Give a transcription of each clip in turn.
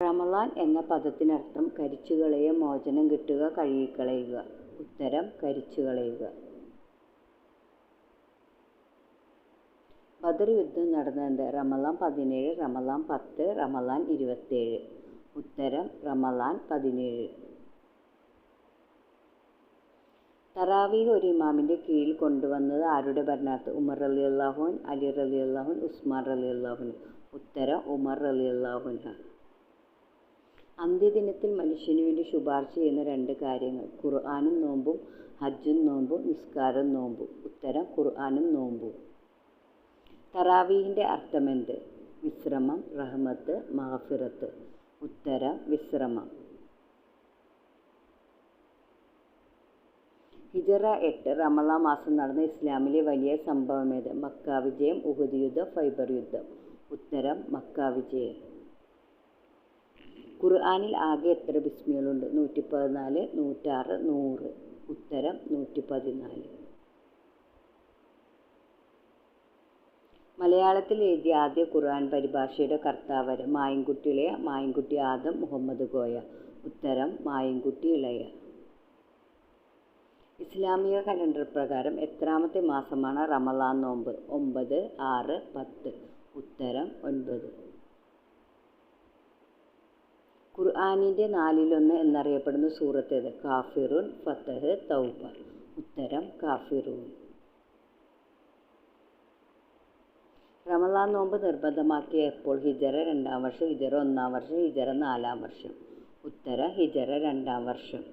റമളാൻ എന്ന പദത്തിനർത്ഥം കരിച്ചുകളയുക മോചനം കിട്ടുക കഴുകിക്കളയുക. ഉത്തരം കരിച്ചുകളയുക. ബദർ യുദ്ധം നടന്നത് റമളാൻ പതിനേഴ് റമളാൻ പത്ത് റമളാൻ ഇരുപത്തേഴ്. ഉത്തരം റമളാൻ പതിനേഴ്. തറാവീഹ് ഒരു ഇമാമിന്റെ കീഴിൽ കൊണ്ടുവന്നത് ആരുടെ ഭരണാർത്ഥം? ഉമർ അലി അള്ളാഹുൻ അലി റലി അള്ളാഹുൻ ഉസ്മാൻ റലി അള്ളാഹുൻ ഉത്തരം ഉമർ റലി അള്ളാഹുൻഹ അന്ത്യദിനത്തിൽ മനുഷ്യന് വേണ്ടി ശുപാർശ ചെയ്യുന്ന രണ്ട് കാര്യങ്ങൾ. ഖുർആാനും നോമ്പും ഹജ്ജും നോമ്പും നിസ്കാരം നോമ്പും. ഉത്തരം ഖുർആാനും നോമ്പും. തറാവീഹിന്റെ അർത്ഥമെന്ത് വിശ്രമം റഹ്മത്ത് മഹഫിറത്ത് ഉത്തരം വിശ്രമം. ഹിജറ എട്ട് റമള മാസം നടന്ന ഇസ്ലാമിലെ വലിയ സംഭവമേത് മക്ക വിജയം ഉഹുദ് യുദ്ധം ഫൈബർ യുദ്ധം. ഉത്തരം മക്ക വിജയം. ഖുർആാനിൽ ആകെ എത്ര ബിസ്മികളുണ്ട്? നൂറ്റി പതിനാല് നൂറ്റാറ് നൂറ്. ഉത്തരം നൂറ്റി പതിനാല് മലയാളത്തിൽ എഴുതിയ ആദ്യ ഖുർആൻ പരിഭാഷയുടെ കർത്താവര് മായൻകുട്ടി ഇളയ മായൻകുട്ടി ആദം മുഹമ്മദ് ഗോയ. ഉത്തരം മായൻകുട്ടി ഇളയ. ഇസ്ലാമിക കലണ്ടർ പ്രകാരം എത്രാമത്തെ മാസമാണ് റമലാൻ നോമ്പ്? ഒമ്പത് ആറ് പത്ത്. ഉത്തരം ഒൻപത്. ഖുർആാനിന്റെ നാലിലൊന്ന് എന്നറിയപ്പെടുന്ന സൂറത്തേത്. കാഫിറുൻ ഫത്തഹ് തൗബ. ഉത്തരം കാഫിറൂൻ. റമളാൻ നോമ്പ് നിർബന്ധമാക്കിയ എപ്പോൾ? ഹിജറ രണ്ടാം വർഷം ഹിജറ ഒന്നാം വർഷം ഹിജറ നാലാം വർഷം. ഉത്തര ഹിജറ രണ്ടാം വർഷം.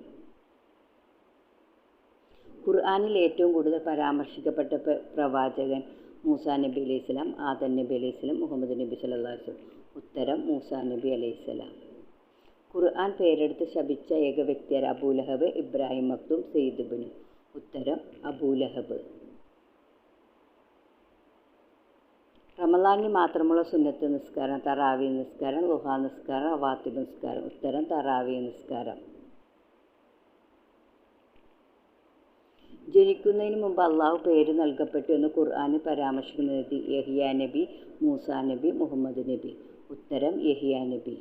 ഖുർആാനിൽ ഏറ്റവും കൂടുതൽ പരാമർശിക്കപ്പെട്ട പ്രവാചകൻ മൂസാ നബി അലൈഹി സ്വലാം ആദൻ നബി അലൈഹി സ്വലാം മുഹമ്മദ് നബി വസല്ലം. ഉത്തരം മൂസാ നബി അലൈഹി സ്വലാം. ഖുർആൻ പേരെടുത്ത് ശപിച്ച ഏക വ്യക്തിയാർ അബൂലഹബ് ഇബ്രാഹിം മക്തും സെയ്ദുബിന് ഉത്തരം അബൂലഹബ്. റമലാനിൽ മാത്രമുള്ള സുന്നത്ത് നിസ്കാരം തറാവി നിസ്കാരം ലുഹാ നിസ്കാരം അവാത്തിബ് നിസ്കാരം. ഉത്തരം തറാവി നിസ്കാരം. ജനിക്കുന്നതിന് മുമ്പ് അള്ളാഹു പേര് നൽകപ്പെട്ടു എന്ന് ഖുർആാന് പരാമർശിക്കുന്നത് യഹിയ നബി മൂസ നബി മുഹമ്മദ് നബി. ഉത്തരം യഹിയ നബി.